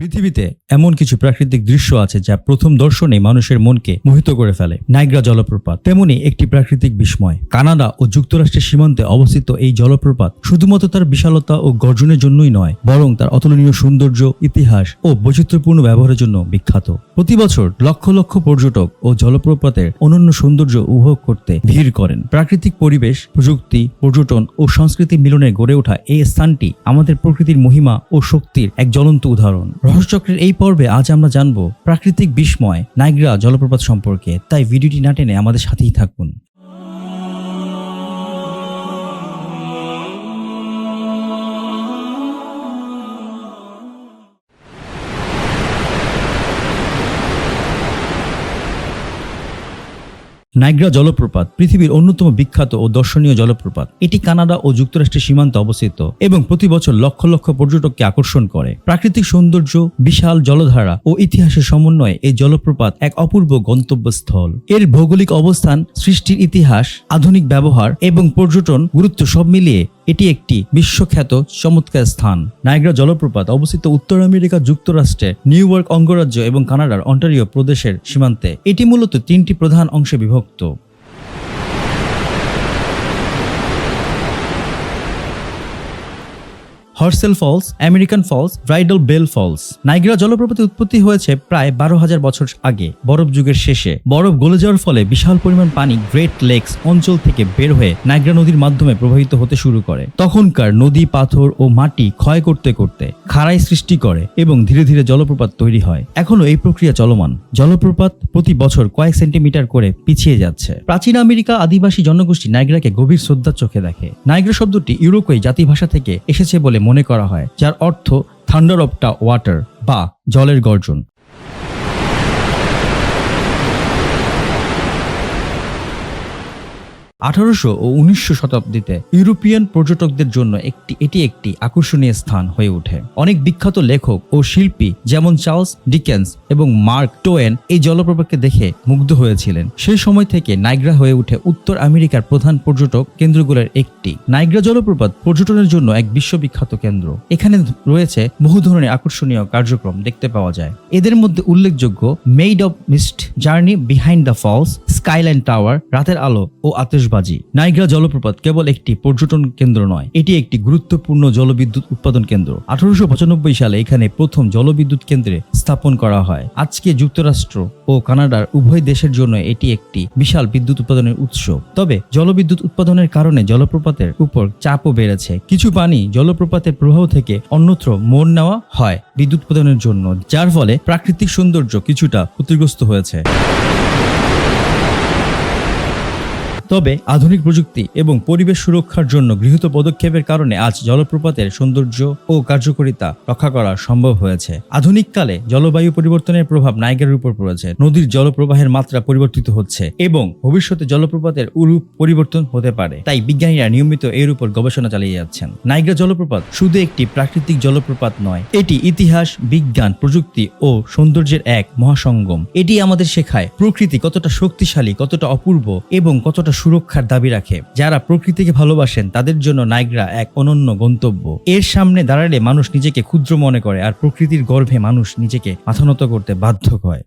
পৃথিবীতে এমন কিছু প্রাকৃতিক দৃশ্য আছে যা প্রথম দর্শনে মানুষের মনকে মোহিত করে ফেলে। নাইগ্রা জলপ্রপাত তেমনি একটি প্রাকৃতিক বিস্ময়। কানাডা ও যুক্তরাষ্ট্রের সীমান্তে অবস্থিত এই জলপ্রপাত শুধুমাত্র তার বিশালতা ও গর্জনের জন্যই নয়, বরং তার অতুলনীয় সৌন্দর্য, ইতিহাস ও বৈচিত্র্যপূর্ণ ব্যবহারের জন্য বিখ্যাত। প্রতি বছর লক্ষ লক্ষ পর্যটক ও জলপ্রপাতের অনন্য সৌন্দর্য উপভোগ করতে ভিড় করেন। প্রাকৃতিক পরিবেশ, প্রযুক্তি, পর্যটন ও সংস্কৃতি মিলনে গড়ে ওঠা এই স্থানটি আমাদের প্রকৃতির মহিমা ও শক্তির এক জ্বলন্ত উদাহরণ। রহস্যচক্রের এই পর্বে আজ আমরা জানব প্রাকৃতিক বিস্ময়, নাইগ্রা জলপ্রপাত সম্পর্কে। তাই ভিডিওটি না টেনে আমাদের সাথেই থাকুন। নাইগ্রা জলপ্রপাত পৃথিবীর অন্যতম বিখ্যাত ও দর্শনীয় জলপ্রপাত। এটি কানাডা ও যুক্তরাষ্ট্রের সীমান্তে অবস্থিত এবং প্রতি বছর লক্ষ লক্ষ পর্যটককে আকর্ষণ করে। প্রাকৃতিক সৌন্দর্য, বিশাল জলধারা ও ইতিহাসের সমন্বয়ে এই জলপ্রপাত এক অপূর্ব গন্তব্যস্থল। এর ভৌগোলিক অবস্থান, সৃষ্টির ইতিহাস, আধুনিক ব্যবহার এবং পর্যটন গুরুত্ব সব মিলিয়ে এটি একটি বিশ্বখ্যাত চমৎকার স্থান। নাইগ্রা জলপ্রপাত অবস্থিত উত্তর আমেরিকা যুক্তরাষ্ট্রে নিউ ইয়র্ক অঙ্গরাজ্য এবং কানাডার অন্টারিও প্রদেশের সীমান্তে। এটি মূলত তিনটি প্রধান অংশে বিভক্ত। کتوں horseshoe falls American falls bridal veil falls Niagara জলপ্রপাতের উৎপত্তি হয়েছে প্রায় বারো হাজার বছর আগে, বরফ যুগের শেষে। বরফ গলে যাওয়ার ফলে বিশাল পরিমাণ পানি গ্রেট লেকস অঞ্চল থেকে বের হয়ে নাইগ্রা নদীর মাধ্যমে প্রবাহিত হতে শুরু করে। তখনকার নদী, পাথর ও মাটি ক্ষয় করতে করতে খাড়াই সৃষ্টি করে এবং ধীরে ধীরে জলপ্রপাত তৈরি হয়। এখনও এই প্রক্রিয়া চলমান। জলপ্রপাত প্রতি বছর কয়েক সেন্টিমিটার করে পিছিয়ে যাচ্ছে। প্রাচীন আমেরিকা আদিবাসী জনগোষ্ঠী নাইগ্রাকে গভীর শ্রদ্ধার চোখে দেখে। নাইগ্রা শব্দটি ইউরোকই জাতিভাষা থেকে এসেছে বলে মনে করা হয় যার অর্থ থান্ডার অফ টা ওয়াটার বা জলের গর্জন আঠারোশো ও উনিশশো শতাব্দীতে ইউরোপিয়ান পর্যটকদের জন্য একটি, এটি একটি আকর্ষণীয় স্থান হয়ে ওঠে। অনেক বিখ্যাত লেখক ও শিল্পী যেমন চার্লস ডিকেন্স এবং মার্ক টোয়েন এই জলপ্রপাতকে দেখে মুগ্ধ হয়েছিলেন। সেই সময় থেকে নাইগ্রা হয়ে ওঠে উত্তর আমেরিকার প্রধান পর্যটক কেন্দ্রগুলোর একটি। নাইগ্রা জলপ্রপাত পর্যটনের জন্য এক বিশ্ববিখ্যাত কেন্দ্র। এখানে রয়েছে বহু ধরনের আকর্ষণীয় কার্যক্রম দেখতে পাওয়া যায়। এদের মধ্যে উল্লেখযোগ্য maid of mist journey, behind the falls, skyline tower, রাতের আলো ও আতশবাজি নাইগ্রা জলপ্রপাত কেবল একটি পর্যটন কেন্দ্র নয়, এটি একটি গুরুত্বপূর্ণ জলবিদ্যুৎ উৎপাদন কেন্দ্র। আঠারোশো পঁচানব্বই সালে এখানে প্রথম জলবিদ্যুৎ কেন্দ্রে স্থাপন করা হয়। আজকে যুক্তরাষ্ট্র ও কানাডার উভয় দেশের জন্য এটি একটি বিশাল বিদ্যুৎ উৎপাদনের উৎস। তবে জলবিদ্যুৎ উৎপাদনের কারণে জলপ্রপাতের উপর চাপও বেড়েছে। কিছু পানি জলপ্রপাতের প্রবাহ থেকে অন্যত্র মোড় নেওয়া হয় বিদ্যুৎ উৎপাদনের জন্য, যার ফলে প্রাকৃতিক সৌন্দর্য কিছুটা ক্ষতিগ্রস্ত হয়েছে। তবে আধুনিক প্রযুক্তি এবং পরিবেশ সুরক্ষার জন্য গৃহীত পদক্ষেপের কারণে আজ জলপ্রপাতের সৌন্দর্য ও কার্যকারিতা রক্ষা করা সম্ভব হয়েছে। আধুনিক কালে জলবায়ু পরিবর্তনের প্রভাব নাইগারের উপর পড়েছে। নদীর জলপ্রবাহের মাত্রা পরিবর্তিত হচ্ছে এবং ভবিষ্যতে জলপ্রপাতের রূপ পরিবর্তন হতে পারে। তাই বিজ্ঞানীরা নিয়মিত এর উপর গবেষণা চালিয়ে যাচ্ছেন। নাইগ্রা জলপ্রপাত শুধু একটি প্রাকৃতিক জলপ্রপাত নয়, এটি ইতিহাস, বিজ্ঞান, প্রযুক্তি ও সৌন্দর্যের এক মহাসঙ্গম। এটি আমাদের শেখায় প্রকৃতি কতটা শক্তিশালী, কতটা অপূর্ব এবং কতটা সুরক্ষার দাবি রাখে। যারা প্রকৃতিকে ভালোবাসেন, তাদের জন্য নাইগ্রা এক অনন্য গন্তব্য। এর সামনে দাঁড়ালে মানুষ নিজেকে ক্ষুদ্র মনে করে আর প্রকৃতির গর্ভে মানুষ নিজেকে মাথানত করতে বাধ্য হয়।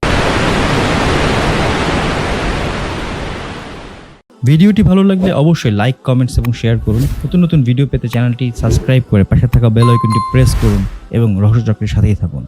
ভিডিওটি ভালো লাগলে অবশ্যই লাইক, কমেন্টস এবং শেয়ার করুন। নতুন নতুন ভিডিও পেতে চ্যানেলটি সাবস্ক্রাইব করে পাশে থাকা বেল আইকনটি প্রেস করুন এবং রহস্যচক্রের সাথেই থাকুন।